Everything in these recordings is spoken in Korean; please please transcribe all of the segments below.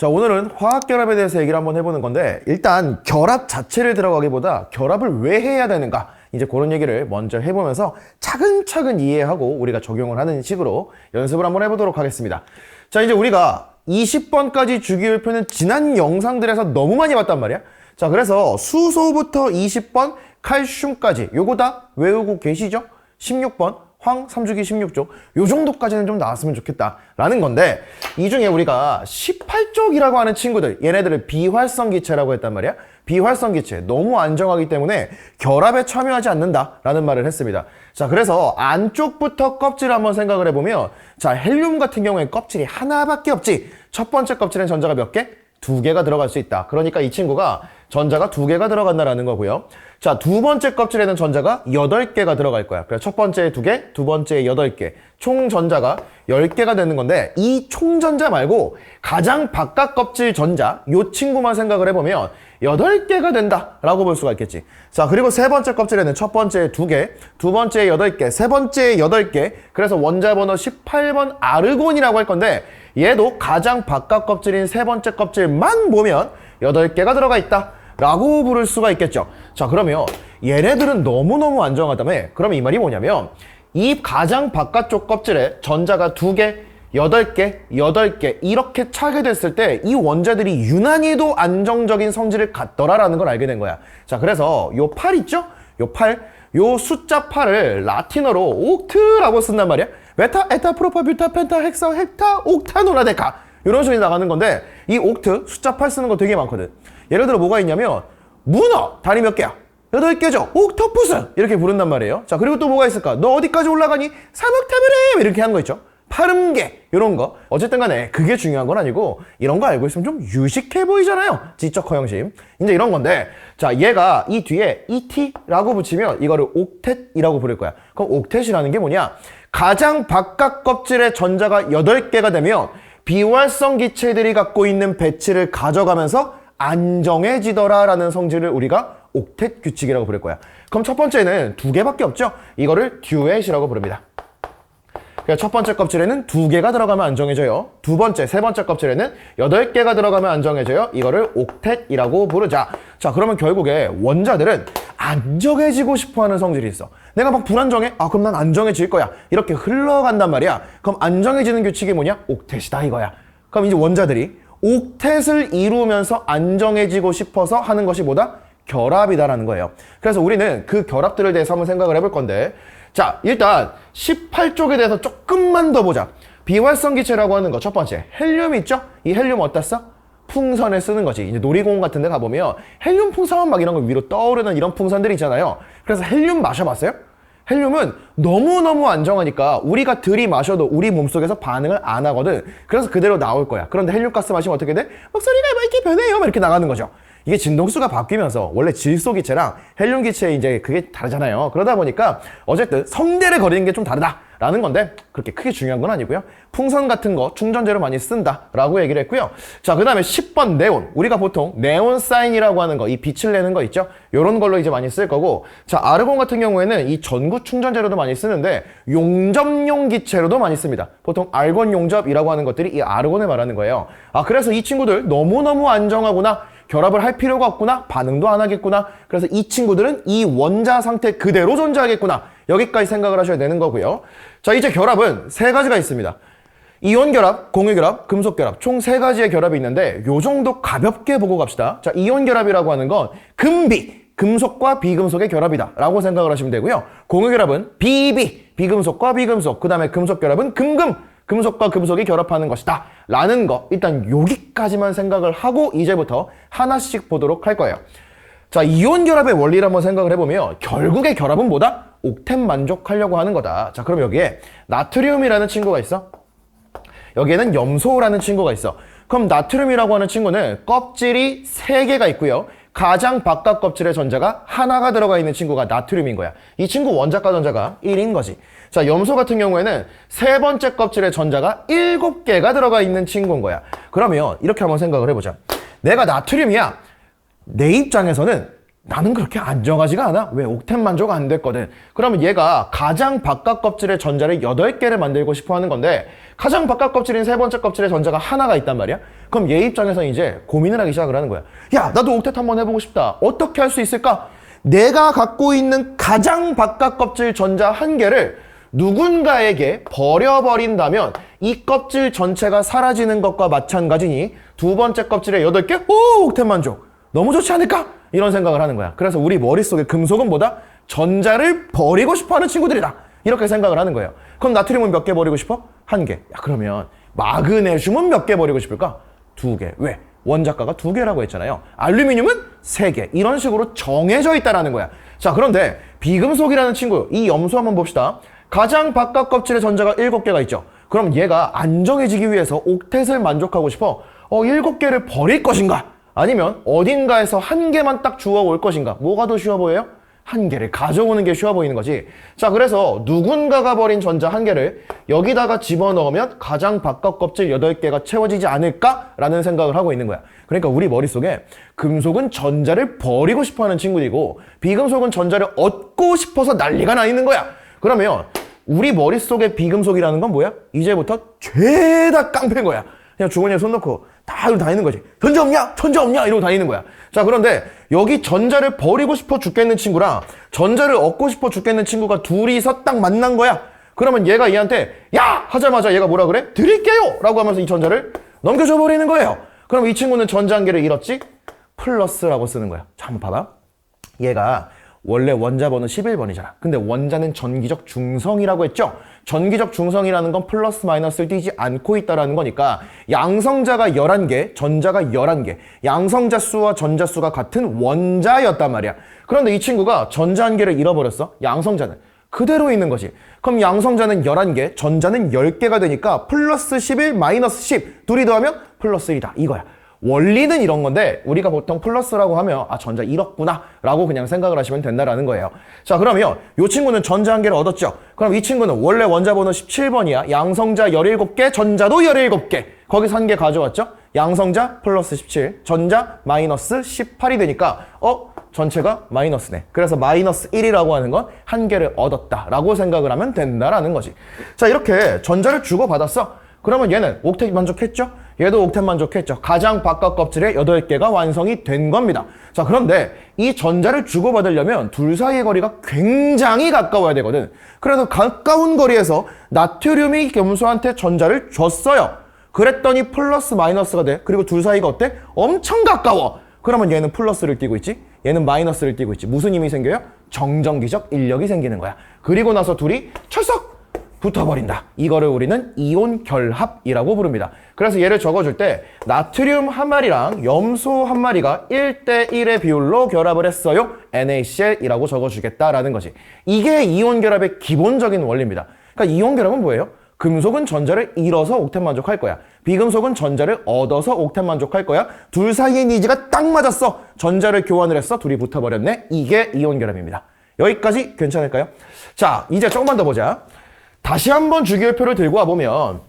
자, 오늘은 화학결합에 대해서 얘기를 한번 해보는 건데, 일단 결합 자체를 들어가기보다 결합을 왜 해야 되는가? 이제 그런 얘기를 먼저 해보면서 차근차근 이해하고 우리가 적용을 하는 식으로 연습을 한번 해보도록 하겠습니다. 자, 이제 우리가 20번까지 주기율표는 지난 영상들에서 너무 많이 봤단 말이야. 자, 그래서 수소부터 20번, 칼슘까지 요거 다 외우고 계시죠? 16번 황 3주기 16쪽 요 정도까지는 좀 나왔으면 좋겠다라는 건데 이 중에 우리가 18쪽이라고 하는 친구들 얘네들을 비활성 기체라고 했단 말이야 비활성 기체 너무 안정하기 때문에 결합에 참여하지 않는다라는 말을 했습니다 자 그래서 안쪽부터 껍질을 한번 생각을 해보면 자 헬륨 같은 경우에 껍질이 하나밖에 없지 첫 번째 껍질엔 전자가 몇 개? 두 개가 들어갈 수 있다. 그러니까 이 친구가 전자가 두 개가 들어간다라는 거고요. 자, 두 번째 껍질에는 전자가 여덟 개가 들어갈 거야. 그래서 첫 번째에 두 개, 두 번째에 여덟 개. 총 전자가 열 개가 되는 건데 이 총 전자 말고 가장 바깥 껍질 전자 요 친구만 생각을 해보면 여덟 개가 된다라고 볼 수가 있겠지. 자, 그리고 세 번째 껍질에는 첫 번째에 두 개, 두 번째에 여덟 개, 세 번째에 여덟 개. 그래서 원자 번호 18번 아르곤이라고 할 건데 얘도 가장 바깥 껍질인 세 번째 껍질만 보면 여덟 개가 들어가 있다. 라고 부를 수가 있겠죠. 자, 그러면 얘네들은 너무너무 안정하다며. 그럼 이 말이 뭐냐면 이 가장 바깥쪽 껍질에 전자가 두 개, 여덟 개, 여덟 개 이렇게 차게 됐을 때 이 원자들이 유난히도 안정적인 성질을 갖더라라는 걸 알게 된 거야. 자, 그래서 요8 있죠? 요 8, 요 숫자 8을 라틴어로 옥트라고 쓴단 말이야. 베타, 에타, 프로파, 뷰타, 펜타, 헥사, 헥타, 옥타, 노라데카 이런 식으로 나가는 건데 이 옥트 숫자 8 쓰는 거 되게 많거든. 예를 들어 뭐가 있냐면 문어 다리 몇 개야? 여덟 개죠. 옥토푸스 이렇게 부른단 말이에요. 자 그리고 또 뭐가 있을까? 너 어디까지 올라가니? 사목타브레 이렇게 하는 거 있죠. 파름개 이런 거 어쨌든 간에 그게 중요한 건 아니고 이런 거 알고 있으면 좀 유식해 보이잖아요 지적 허영심 이제 이런 건데 자 얘가 이 뒤에 ET라고 붙이면 이거를 옥텟이라고 부를 거야 그럼 옥텟이라는 게 뭐냐 가장 바깥 껍질에 전자가 8개가 되면 비활성 기체들이 갖고 있는 배치를 가져가면서 안정해지더라라는 성질을 우리가 옥텟 규칙이라고 부를 거야 그럼 첫 번째는 두 개밖에 없죠 이거를 듀엣이라고 부릅니다 그러니까 첫 번째 껍질에는 두 개가 들어가면 안정해져요. 두 번째, 세 번째 껍질에는 여덟 개가 들어가면 안정해져요. 이거를 옥텟이라고 부르자. 자, 그러면 결국에 원자들은 안정해지고 싶어 하는 성질이 있어. 내가 막 불안정해? 아, 그럼 난 안정해질 거야. 이렇게 흘러간단 말이야. 그럼 안정해지는 규칙이 뭐냐? 옥텟이다 이거야. 그럼 이제 원자들이 옥텟을 이루면서 안정해지고 싶어서 하는 것이 뭐다? 결합이다라는 거예요. 그래서 우리는 그 결합들을 대해서 한번 생각을 해볼 건데 자, 일단 18쪽에 대해서 조금만 더 보자. 비활성 기체라고 하는 거 첫 번째, 헬륨 있죠? 이 헬륨 어디다 써? 풍선에 쓰는 거지. 이제 놀이공원 같은 데 가보면 헬륨 풍선 막 이런 거 위로 떠오르는 이런 풍선들이 있잖아요. 그래서 헬륨 마셔봤어요? 헬륨은 너무너무 안정하니까 우리가 들이마셔도 우리 몸속에서 반응을 안 하거든. 그래서 그대로 나올 거야. 그런데 헬륨가스 마시면 어떻게 돼? 목소리가 막 이렇게 변해요. 막 이렇게 나가는 거죠. 이게 진동수가 바뀌면서 원래 질소 기체랑 헬륨 기체 이제 그게 다르잖아요. 그러다 보니까 어쨌든 성대를 거리는 게 좀 다르다 라는 건데 그렇게 크게 중요한 건 아니고요. 풍선 같은 거 충전재로 많이 쓴다 라고 얘기를 했고요. 자, 그 다음에 10번 네온. 우리가 보통 네온 사인이라고 하는 거, 이 빛을 내는 거 있죠? 요런 걸로 이제 많이 쓸 거고 자, 아르곤 같은 경우에는 이 전구 충전재로도 많이 쓰는데 용접용 기체로도 많이 씁니다. 보통 알곤 용접이라고 하는 것들이 이 아르곤을 말하는 거예요. 아, 그래서 이 친구들 너무너무 안정하구나. 결합을 할 필요가 없구나. 반응도 안 하겠구나. 그래서 이 친구들은 이 원자 상태 그대로 존재하겠구나. 여기까지 생각을 하셔야 되는 거고요. 자, 이제 결합은 세 가지가 있습니다. 이온 결합, 공유 결합, 금속 결합 총 세 가지의 결합이 있는데 요 정도 가볍게 보고 갑시다. 자, 이온 결합이라고 하는 건 금비, 금속과 비금속의 결합이다 라고 생각을 하시면 되고요. 공유 결합은 비비, 비금속과 비금속, 그 다음에 금속 결합은 금금, 금속과 금속이 결합하는 것이다 라는 거 일단 여기까지만 생각을 하고 이제부터 하나씩 보도록 할 거예요. 자, 이온 결합의 원리를 한번 생각을 해보면 결국의 결합은 뭐다? 옥텐 만족하려고 하는 거다. 자, 그럼 여기에 나트륨이라는 친구가 있어. 여기에는 염소라는 친구가 있어. 그럼 나트륨이라고 하는 친구는 껍질이 세개가 있고요. 가장 바깥 껍질의 전자가 하나가 들어가 있는 친구가 나트륨인 거야. 이 친구 원자과 전자가 1인 거지. 자, 염소 같은 경우에는 세 번째 껍질의 전자가 7개가 들어가 있는 친구인 거야. 그러면 이렇게 한번 생각을 해보자. 내가 나트륨이야. 내 입장에서는 나는 그렇게 안정하지가 않아. 왜? 옥텐 만족 안 됐거든. 그러면 얘가 가장 바깥 껍질의 전자를 8개를 만들고 싶어 하는 건데, 가장 바깥 껍질인 세 번째 껍질의 전자가 하나가 있단 말이야? 그럼 얘 입장에서 이제 고민을 하기 시작을 하는 거야. 야, 나도 옥텟 한번 해보고 싶다. 어떻게 할 수 있을까? 내가 갖고 있는 가장 바깥 껍질 전자 한 개를 누군가에게 버려버린다면 이 껍질 전체가 사라지는 것과 마찬가지니 두 번째 껍질에 8개? 오! 옥텐 만족. 너무 좋지 않을까? 이런 생각을 하는 거야. 그래서 우리 머릿속에 금속은 뭐다? 전자를 버리고 싶어 하는 친구들이다. 이렇게 생각을 하는 거예요. 그럼 나트륨은 몇 개 버리고 싶어? 한 개. 야, 그러면 마그네슘은 몇 개 버리고 싶을까? 두 개. 왜? 원자가가 두 개라고 했잖아요. 알루미늄은 세 개. 이런 식으로 정해져 있다라는 거야. 자, 그런데 비금속이라는 친구, 이 염소 한번 봅시다. 가장 바깥 껍질에 전자가 일곱 개가 있죠. 그럼 얘가 안정해지기 위해서 옥텟을 만족하고 싶어. 어, 일곱 개를 버릴 것인가? 아니면 어딘가에서 한 개만 딱 주워 올 것인가? 뭐가 더 쉬워 보여요? 한 개를 가져오는 게 쉬워 보이는 거지. 자, 그래서 누군가가 버린 전자 한 개를 여기다가 집어넣으면 가장 바깥 껍질 8개가 채워지지 않을까라는 생각을 하고 있는 거야. 그러니까 우리 머릿속에 금속은 전자를 버리고 싶어 하는 친구이고 비금속은 전자를 얻고 싶어서 난리가 나 있는 거야. 그러면 우리 머릿속에 비금속이라는 건 뭐야? 이제부터 죄다 깡패인 거야. 그냥 주머니에 손 넣고 다 다니는 거지. 전자 없냐? 전자 없냐? 이러고 다니는 거야. 자, 그런데 여기 전자를 버리고 싶어 죽겠는 친구랑 전자를 얻고 싶어 죽겠는 친구가 둘이서 딱 만난 거야. 그러면 얘가 얘한테 야! 하자마자 얘가 뭐라 그래? 드릴게요! 라고 하면서 이 전자를 넘겨줘 버리는 거예요. 그럼 이 친구는 전자 한 개를 잃었지? 플러스라고 쓰는 거야. 자, 한번 봐봐. 얘가 원래 원자 번호 11번이잖아. 근데 원자는 전기적 중성이라고 했죠? 전기적 중성이라는 건 플러스 마이너스를 띄지 않고 있다라는 거니까 양성자가 11개, 전자가 11개, 양성자 수와 전자 수가 같은 원자였단 말이야. 그런데 이 친구가 전자 한 개를 잃어버렸어. 양성자는. 그대로 있는 거지. 그럼 양성자는 11개, 전자는 10개가 되니까 플러스 11, 마이너스 10. 둘이 더하면 플러스 1이다. 이거야. 원리는 이런 건데 우리가 보통 플러스라고 하면 아 전자 잃었구나 라고 그냥 생각을 하시면 된다라는 거예요. 자 그러면 이 친구는 전자 한 개를 얻었죠. 그럼 이 친구는 원래 원자 번호 17번이야. 양성자 17개 전자도 17개. 거기서 한 개 가져왔죠? 양성자 플러스 17 전자 마이너스 18이 되니까 어 전체가 마이너스네. 그래서 마이너스 1이라고 하는 건 한 개를 얻었다라고 생각을 하면 된다라는 거지. 자 이렇게 전자를 주고받았어. 그러면 얘는 옥텟 만족했죠? 얘도 옥텟 만족했죠. 가장 바깥 껍질에 8개가 완성이 된 겁니다. 자, 그런데 이 전자를 주고받으려면 둘 사이의 거리가 굉장히 가까워야 되거든. 그래서 가까운 거리에서 나트륨이 염소한테 전자를 줬어요. 그랬더니 플러스 마이너스가 돼. 그리고 둘 사이가 어때? 엄청 가까워. 그러면 얘는 플러스를 띄고 있지? 얘는 마이너스를 띄고 있지. 무슨 힘이 생겨요? 정전기적 인력이 생기는 거야. 그리고 나서 둘이 철석! 붙어버린다. 이거를 우리는 이온 결합이라고 부릅니다. 그래서 얘를 적어줄 때 나트륨 한 마리랑 염소 한 마리가 1대1의 비율로 결합을 했어요. NaCl이라고 적어주겠다라는 거지. 이게 이온 결합의 기본적인 원리입니다. 그러니까 이온 결합은 뭐예요? 금속은 전자를 잃어서 옥텐 만족할 거야. 비금속은 전자를 얻어서 옥텐 만족할 거야. 둘 사이의 니즈가 딱 맞았어. 전자를 교환을 했어. 둘이 붙어버렸네. 이게 이온 결합입니다. 여기까지 괜찮을까요? 자, 이제 조금만 더 보자. 다시 한번 주기율표를 들고 와보면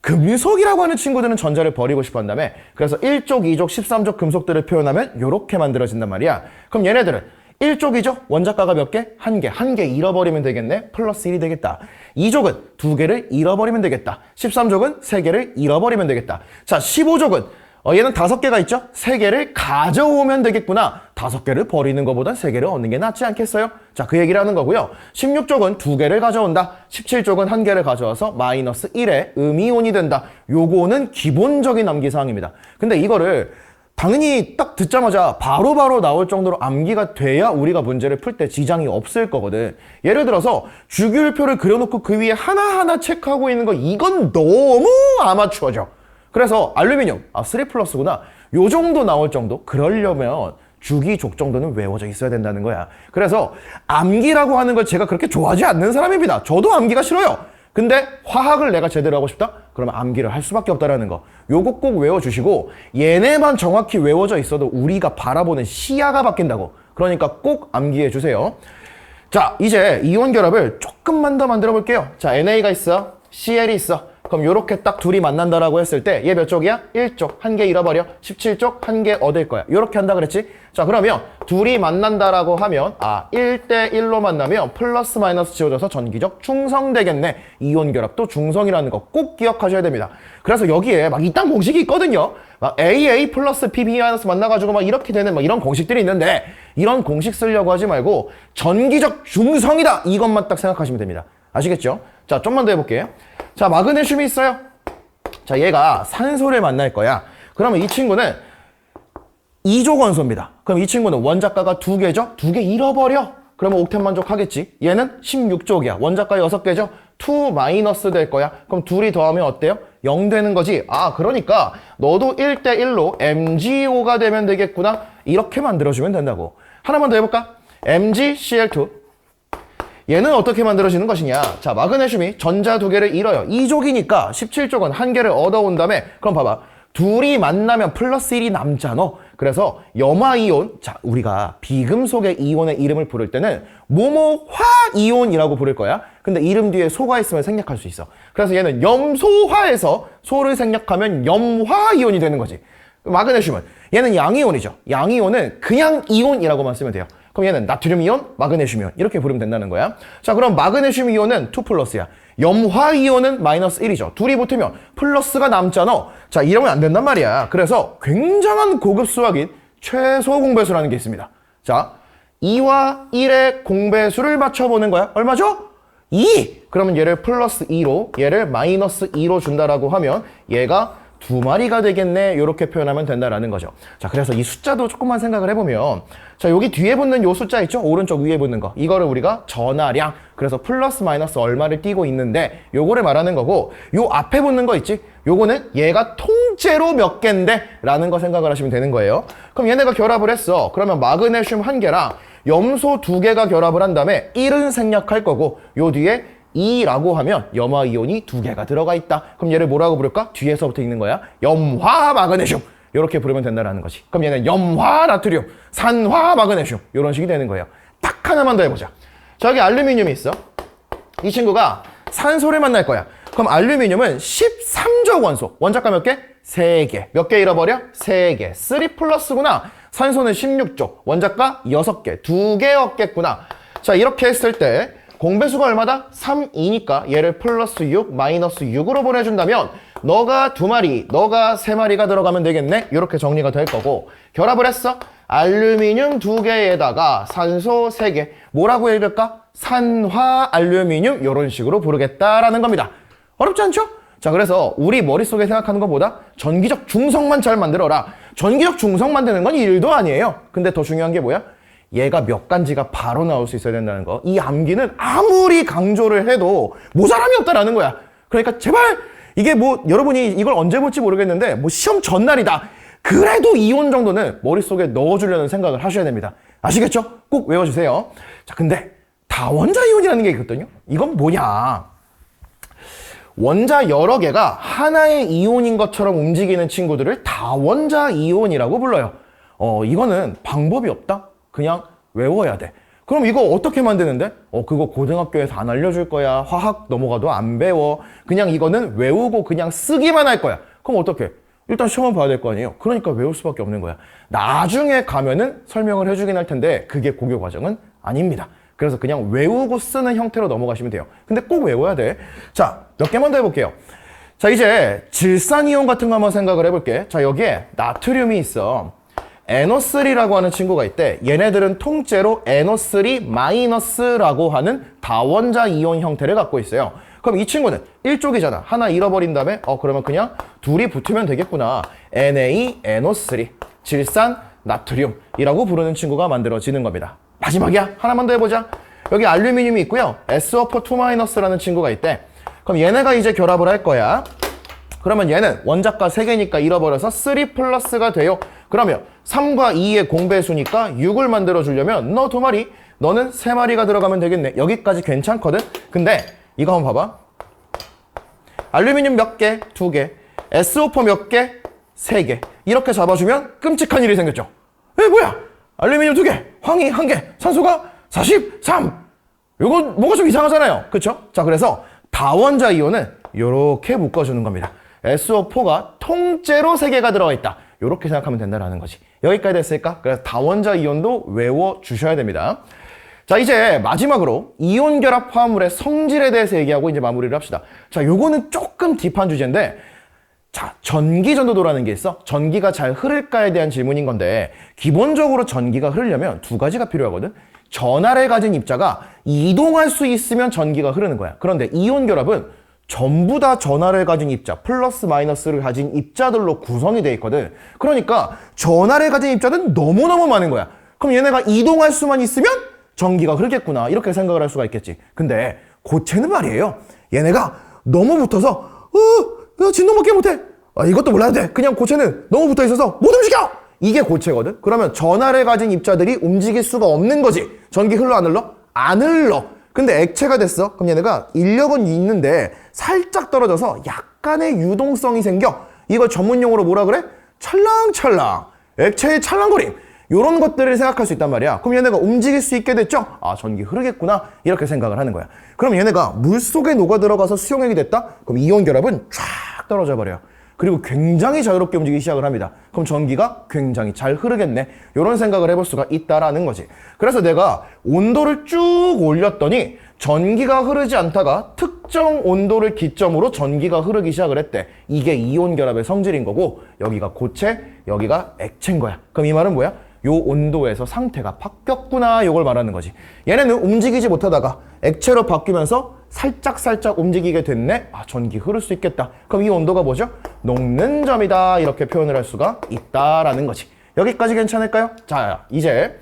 금속이라고 하는 친구들은 전자를 버리고 싶어 한다며 그래서 1족, 2족, 13족 금속들을 표현하면 이렇게 만들어진단 말이야 그럼 얘네들은 1족이죠? 원자가가 몇 개? 한 개. 한 개 잃어버리면 되겠네? 플러스 1이 되겠다. 2족은 두 개를 잃어버리면 되겠다. 13족은 세 개를 잃어버리면 되겠다. 자, 15족은 어, 얘는 다섯 개가 있죠? 세 개를 가져오면 되겠구나. 다섯 개를 버리는 것보단 세 개를 얻는 게 낫지 않겠어요? 자, 그 얘기를 하는 거고요. 16쪽은 두 개를 가져온다. 17쪽은 한 개를 가져와서 마이너스 1의 음이온이 된다. 요거는 기본적인 암기사항입니다. 근데 이거를 당연히 딱 듣자마자 바로바로 바로 나올 정도로 암기가 돼야 우리가 문제를 풀 때 지장이 없을 거거든. 예를 들어서 주기율표를 그려놓고 그 위에 하나하나 체크하고 있는 거 이건 너무 아마추어죠. 그래서 알루미늄, 아, 3 플러스구나. 요 정도 나올 정도? 그러려면 주기족 정도는 외워져 있어야 된다는 거야. 그래서 암기라고 하는 걸 제가 그렇게 좋아하지 않는 사람입니다. 저도 암기가 싫어요. 근데 화학을 내가 제대로 하고 싶다? 그러면 암기를 할 수밖에 없다라는 거. 요거 꼭 외워주시고 얘네만 정확히 외워져 있어도 우리가 바라보는 시야가 바뀐다고. 그러니까 꼭 암기해 주세요. 자, 이제 이온 결합을 조금만 더 만들어 볼게요. 자, NA가 있어. CL이 있어. 그럼 요렇게 딱 둘이 만난다라고 했을 때 얘 몇 쪽이야? 1쪽. 한 개 잃어버려. 17쪽 한 개 얻을 거야. 요렇게 한다 그랬지? 자, 그러면 둘이 만난다라고 하면 아, 1대 1로 만나면 플러스 마이너스 지워져서 전기적 중성되겠네. 이온 결합도 중성이라는 거 꼭 기억하셔야 됩니다. 그래서 여기에 막 이딴 공식이 있거든요. 막 AA 플러스 PB 마이너스 만나가지고 막 이렇게 되는 막 이런 공식들이 있는데 이런 공식 쓰려고 하지 말고 전기적 중성이다. 이것만 딱 생각하시면 됩니다. 아시겠죠? 자, 좀만 더 해볼게요. 자, 마그네슘이 있어요. 자, 얘가 산소를 만날 거야. 그러면 이 친구는 2조 원소입니다. 그럼 이 친구는 원자가가 두 개죠? 두 개 잃어버려. 그러면 옥텐 만족하겠지. 얘는 16쪽이야. 원자가 6개죠? 2 마이너스 될 거야. 그럼 둘이 더하면 어때요? 0 되는 거지. 아, 그러니까 너도 1대 1로 MgO가 되면 되겠구나. 이렇게 만들어주면 된다고. 하나만 더 해볼까? MgCl2. 얘는 어떻게 만들어지는 것이냐? 자, 마그네슘이 전자 두 개를 잃어요. 2족이니까 17족은 한 개를 얻어온 다음에 그럼 봐봐. 둘이 만나면 플러스 1이 남잖아. 그래서 염화이온, 자, 우리가 비금속의 이온의 이름을 부를 때는 모모화이온이라고 부를 거야. 근데 이름 뒤에 소가 있으면 생략할 수 있어. 그래서 얘는 염소화에서 소를 생략하면 염화이온이 되는 거지. 마그네슘은 얘는 양이온이죠. 양이온은 그냥 이온이라고만 쓰면 돼요. 그럼 얘는 나트륨 이온, 마그네슘 이온 이렇게 부르면 된다는 거야. 자, 그럼 마그네슘 이온은 2 플러스야. 염화 이온은 마이너스 1이죠. 둘이 붙으면 플러스가 남잖아. 자, 이러면 안 된단 말이야. 그래서 굉장한 고급 수학인 최소 공배수라는 게 있습니다. 자, 2와 1의 공배수를 맞춰보는 거야. 얼마죠? 2! 그러면 얘를 플러스 2로 얘를 마이너스 2로 준다라고 하면 얘가 두 마리가 되겠네 이렇게 표현하면 된다라는 거죠. 자 그래서 이 숫자도 조금만 생각을 해보면 자 여기 뒤에 붙는 요 숫자 있죠? 오른쪽 위에 붙는 거. 이거를 우리가 전하량 그래서 플러스 마이너스 얼마를 띄고 있는데 요거를 말하는 거고 요 앞에 붙는 거 있지? 요거는 얘가 통째로 몇 개인데? 라는 거 생각을 하시면 되는 거예요. 그럼 얘네가 결합을 했어. 그러면 마그네슘 한 개랑 염소 두 개가 결합을 한 다음에 1은 생략할 거고 요 뒤에 2라고 하면 염화 이온이 두 개가 들어가 있다. 그럼 얘를 뭐라고 부를까? 뒤에서부터 읽는 거야. 염화 마그네슘. 이렇게 부르면 된다는 거지. 그럼 얘는 염화 나트륨, 산화 마그네슘. 이런 식이 되는 거예요. 딱 하나만 더 해보자. 저기 알루미늄이 있어. 이 친구가 산소를 만날 거야. 그럼 알루미늄은 13조 원소. 원자가 몇 개? 3개. 몇 개 잃어버려? 3개. 3 플러스구나. 산소는 16조. 원자가 6개. 2개 얻겠구나. 자, 이렇게 했을 때 공배수가 얼마다? 3, 2니까 얘를 플러스 6, 마이너스 6으로 보내준다면 너가 두 마리, 너가 세 마리가 들어가면 되겠네? 이렇게 정리가 될 거고 결합을 했어? 알루미늄 두 개에다가 산소 세 개. 뭐라고 읽을까? 산화 알루미늄 이런 식으로 부르겠다라는 겁니다. 어렵지 않죠? 자 그래서 우리 머릿속에 생각하는 것보다 전기적 중성만 잘 만들어라. 전기적 중성 만드는 건 일도 아니에요. 근데 더 중요한 게 뭐야? 얘가 몇 간지가 바로 나올 수 있어야 된다는 거. 이 암기는 아무리 강조를 해도 모자람이 없다라는 거야. 그러니까 제발 이게 뭐 여러분이 이걸 언제 볼지 모르겠는데 뭐 시험 전날이다. 그래도 이온 정도는 머릿속에 넣어주려는 생각을 하셔야 됩니다. 아시겠죠? 꼭 외워주세요. 자, 근데 다원자 이온이라는 게 있거든요. 이건 뭐냐? 원자 여러 개가 하나의 이온인 것처럼 움직이는 친구들을 다원자 이온이라고 불러요. 어, 이거는 방법이 없다? 그냥 외워야 돼. 그럼 이거 어떻게 만드는데? 어, 그거 고등학교에서 안 알려줄 거야. 화학 넘어가도 안 배워. 그냥 이거는 외우고 그냥 쓰기만 할 거야. 그럼 어떻게? 일단 시험을 봐야 될 거 아니에요. 그러니까 외울 수밖에 없는 거야. 나중에 가면은 설명을 해주긴 할 텐데 그게 고교 과정은 아닙니다. 그래서 그냥 외우고 쓰는 형태로 넘어가시면 돼요. 근데 꼭 외워야 돼. 자, 몇 개만 더 해볼게요. 자, 이제 질산이온 같은 거 한번 생각을 해볼게. 자, 여기에 나트륨이 있어. NO3라고 하는 친구가 있대. 얘네들은 통째로 NO3 마이너스라고 하는 다원자 이온 형태를 갖고 있어요. 그럼 이 친구는 1쪽이잖아. 하나 잃어버린 다음에 어 그러면 그냥 둘이 붙으면 되겠구나. Na, NO3, 질산, 나트륨이라고 부르는 친구가 만들어지는 겁니다. 마지막이야. 하나만 더 해보자. 여기 알루미늄이 있고요. SO4-2-라는 친구가 있대. 그럼 얘네가 이제 결합을 할 거야. 그러면 얘는 원자가 3개니까 잃어버려서 3 플러스가 돼요. 그러면 3과 2의 공배수니까 6을 만들어 주려면 너 두 마리, 너는 세 마리가 들어가면 되겠네. 여기까지 괜찮거든? 근데 이거 한번 봐봐. 알루미늄 몇 개? 두 개. SO4 몇 개? 세 개. 이렇게 잡아주면 끔찍한 일이 생겼죠. 에 뭐야? 알루미늄 두 개, 황이 한 개, 산소가 43. 이거 뭔가 좀 이상하잖아요. 그쵸? 자, 그래서 다원자 이온은 이렇게 묶어주는 겁니다. SO4가 통째로 3개가 들어가 있다. 이렇게 생각하면 된다라는 거지. 여기까지 됐을까? 그래서 다원자 이온도 외워 주셔야 됩니다. 자, 이제 마지막으로 이온 결합 화합물의 성질에 대해서 얘기하고 이제 마무리를 합시다. 자, 요거는 조금 딥한 주제인데 자, 전기 전도도라는 게 있어. 전기가 잘 흐를까에 대한 질문인 건데, 기본적으로 전기가 흐르려면 두 가지가 필요하거든. 전하를 가진 입자가 이동할 수 있으면 전기가 흐르는 거야. 그런데 이온 결합은 전부 다 전하를 가진 입자, 플러스 마이너스를 가진 입자들로 구성이 돼 있거든. 그러니까 전하를 가진 입자는 너무너무 많은 거야. 그럼 얘네가 이동할 수만 있으면 전기가 흐르겠구나. 이렇게 생각을 할 수가 있겠지. 근데 고체는 말이에요. 얘네가 너무 붙어서, 어, 야, 진동밖에 못해. 아, 이것도 몰라도 돼. 그냥 고체는 너무 붙어 있어서 못 움직여! 이게 고체거든? 그러면 전하를 가진 입자들이 움직일 수가 없는 거지. 전기 흘러, 안 흘러? 안 흘러. 근데 액체가 됐어. 그럼 얘네가 인력은 있는데 살짝 떨어져서 약간의 유동성이 생겨. 이걸 전문용어로 뭐라 그래? 찰랑찰랑. 액체의 찰랑거림. 이런 것들을 생각할 수 있단 말이야. 그럼 얘네가 움직일 수 있게 됐죠? 아, 전기 흐르겠구나. 이렇게 생각을 하는 거야. 그럼 얘네가 물 속에 녹아 들어가서 수용액이 됐다? 그럼 이온 결합은 쫙 떨어져 버려요. 그리고 굉장히 자유롭게 움직이기 시작을 합니다. 그럼 전기가 굉장히 잘 흐르겠네. 이런 생각을 해볼 수가 있다라는 거지. 그래서 내가 온도를 쭉 올렸더니 전기가 흐르지 않다가 특정 온도를 기점으로 전기가 흐르기 시작을 했대. 이게 이온 결합의 성질인 거고 여기가 고체, 여기가 액체인 거야. 그럼 이 말은 뭐야? 요 온도에서 상태가 바뀌었구나 이걸 말하는 거지. 얘네는 움직이지 못하다가 액체로 바뀌면서 살짝 살짝 움직이게 됐네. 아 전기 흐를 수 있겠다. 그럼 이 온도가 뭐죠? 녹는 점이다 이렇게 표현을 할 수가 있다라는 거지. 여기까지 괜찮을까요? 자 이제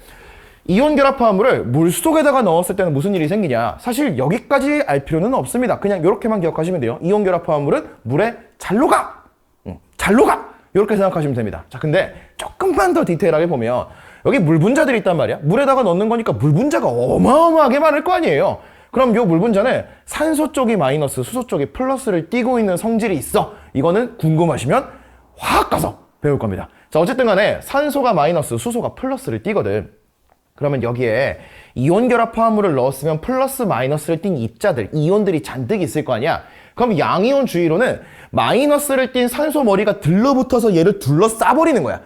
이온 결합 화합물을 물 속에다가 넣었을 때는 무슨 일이 생기냐? 사실 여기까지 알 필요는 없습니다. 그냥 이렇게만 기억하시면 돼요. 이온 결합 화합물은 물에 잘 녹아. 응, 잘 녹아. 이렇게 생각하시면 됩니다. 자, 근데 조금만 더 디테일하게 보면 여기 물 분자들이 있단 말이야. 물에다가 넣는 거니까 물 분자가 어마어마하게 많을 거 아니에요. 그럼 요 물 분자는 산소 쪽이 마이너스, 수소 쪽이 플러스를 띠고 있는 성질이 있어. 이거는 궁금하시면 화학 가서 배울 겁니다. 자, 어쨌든 간에 산소가 마이너스, 수소가 플러스를 띠거든. 그러면 여기에 이온 결합 화합물을 넣었으면 플러스 마이너스를 띤 입자들, 이온들이 잔뜩 있을 거 아니야? 그럼 양이온 주의로는 마이너스를 띤 산소 머리가 들러붙어서 얘를 둘러싸버리는 거야.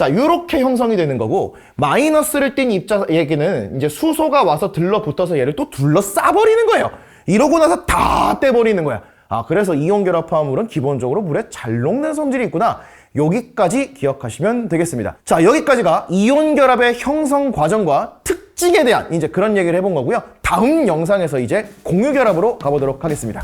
자, 이렇게 형성이 되는 거고, 마이너스를 띤 입자에게는 이제 수소가 와서 들러붙어서 얘를 또 둘러싸버리는 거예요. 이러고 나서 다 떼버리는 거야. 아, 그래서 이온 결합 화합물은 기본적으로 물에 잘 녹는 성질이 있구나. 여기까지 기억하시면 되겠습니다. 자, 여기까지가 이온 결합의 형성 과정과 특징에 대한 이제 그런 얘기를 해본 거고요. 다음 영상에서 이제 공유 결합으로 가보도록 하겠습니다.